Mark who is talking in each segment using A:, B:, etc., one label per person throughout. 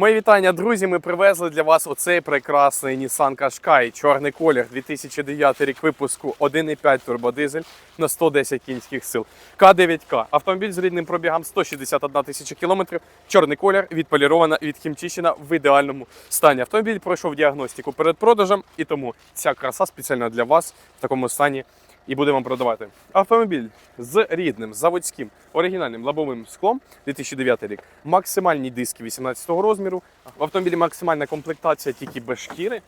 A: Мої вітання, друзі. Ми привезли для вас оцей прекрасний Nissan Qashqai, чорний колір, 2009 рік випуску, 1,5 турбодизель на 110 кінських сил. К9К. Автомобіль з рідним пробігом 161 тисяча кілометрів. Чорний колір, відполірована, відхімчищена в ідеальному стані. Автомобіль пройшов діагностику перед продажем, і тому ця краса спеціально для вас в такому стані і будемо продавати. Автомобіль з рідним заводським оригінальним лобовим склом 2009 рік. Максимальні диски 18 розміру. В автомобілі максимальна комплектація тільки без шкіри.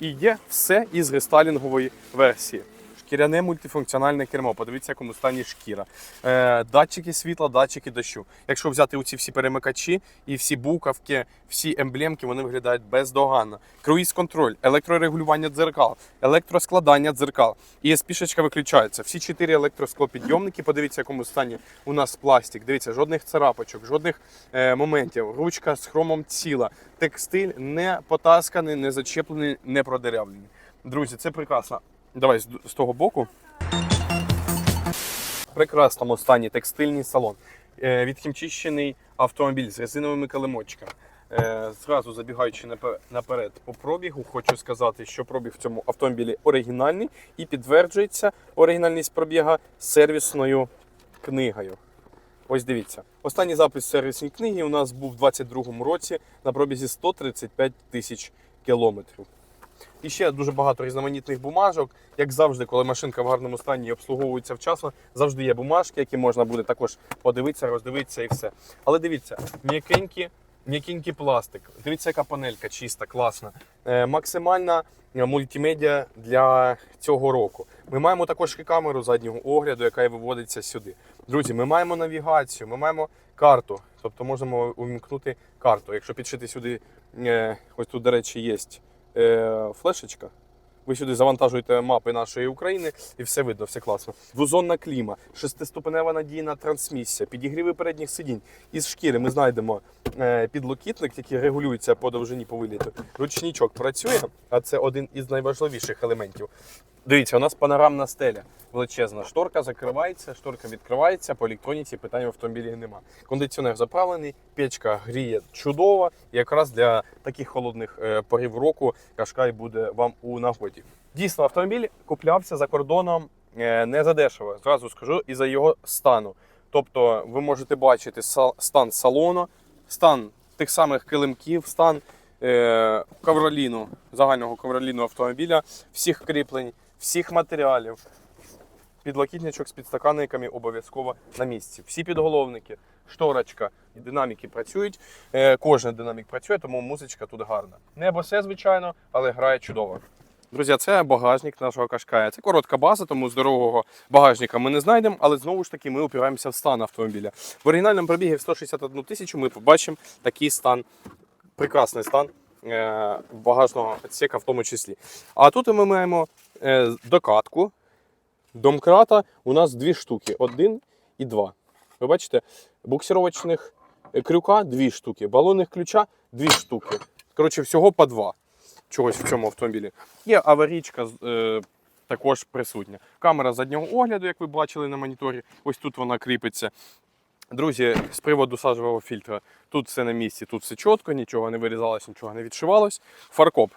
A: І є все із рестайлінгової версії. Шкіряне мультифункціональне кермо. Подивіться, якому стані шкіра. Е, датчики світла, датчики дощу. Якщо взяти оці всі перемикачі і всі буковки, всі емблемки, вони виглядають бездоганно. Круїз-контроль, електрорегулювання дзеркал, електроскладання дзеркал. І спішечка виключається. Всі чотири електросклопідйомники. Подивіться, якому стані у нас пластик. Дивіться, жодних царапочок, жодних е, моментів. Ручка з хромом ціла. Текстиль не потасканий, не зачеплений, не продерявлений. Друзі, це прекрасно. Давай з, з того боку. Прекрасному стані текстильний салон. Е, Відхімчищений автомобіль з резиновими килимочками. Е, Зразу забігаючи наперед по пробігу, хочу сказати, що пробіг в цьому автомобілі оригінальний і підтверджується оригінальність пробіга сервісною книгою. Ось дивіться. Останній запис сервісній книги у нас був у 2022 році на пробізі 135 тисяч кілометрів. І ще дуже багато різноманітних бумажок. Як завжди, коли машинка в гарному стані і обслуговується вчасно, завжди є бумажки, які можна буде також подивитися, роздивитися і все. Але дивіться, м'якенькі, м'якенький пластик. Дивіться, яка панелька чиста, класна. Е, максимальна мультимедіа для цього року. Ми маємо також і камеру заднього огляду, яка і виводиться сюди. Друзі, ми маємо навігацію, ми маємо карту. Тобто можемо увімкнути карту. Якщо підшити сюди, е, ось тут, до речі, є флешечка. Ви сюди завантажуєте мапи нашої України і все видно, все класно. Вузонна кліма, шестиступенева надійна трансмісія, підігріви передніх сидінь. Із шкіри ми знайдемо е, підлокітник, який регулюється по довжині по виліту. Ручничок працює, а це один із найважливіших елементів. Дивіться, у нас панорамна стеля величезна. Шторка закривається, шторка відкривається. По електроніці питань в автомобілі нема. Кондиціонер заправлений, печка гріє чудово. Якраз для таких холодних е, порів року Кашкай буде вам у нагоді. Дійсно, автомобіль куплявся за кордоном е, не за дешево, зразу скажу, і за його стану. Тобто, ви можете бачити стан салону, стан тих самих килимків, стан е, ковроліну, загального ковроліну автомобіля, всіх кріплень, всіх матеріалів. Підлокітничок з підстаканниками обов'язково на місці. Всі підголовники, шторочка і динаміки працюють. Е, кожен динамік працює, тому музичка тут гарна. Не все, звичайно, але грає чудово. Друзі, це багажник нашого кашкая. Це коротка база, тому здорового багажника ми не знайдемо, але знову ж таки ми опираємося в стан автомобіля. В оригінальному пробігі в 161 тисячу ми побачимо такий стан, прекрасний стан е, багажного відсека в тому числі. А тут ми маємо докатку. Домкрата у нас дві штуки: один і два. Ви бачите, буксировочних е, крюка дві штуки, балонних ключа дві штуки. Коротше, всього по два. Чогось в цьому автомобілі. Є аварійка е, також присутня. Камера заднього огляду, як ви бачили на моніторі. Ось тут вона кріпиться. Друзі, з приводу сажевого фільтра, тут все на місці, тут все чітко, нічого не вирізалось, нічого не відшивалось. Фаркоп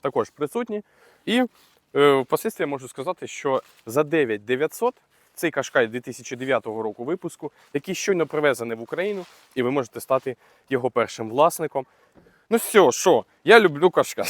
A: також присутній. І е, впоследствии я можу сказати, що за 9900 цей кашкай 2009 року випуску, який щойно привезений в Україну, і ви можете стати його першим власником. Ну все, що, я люблю кашкай.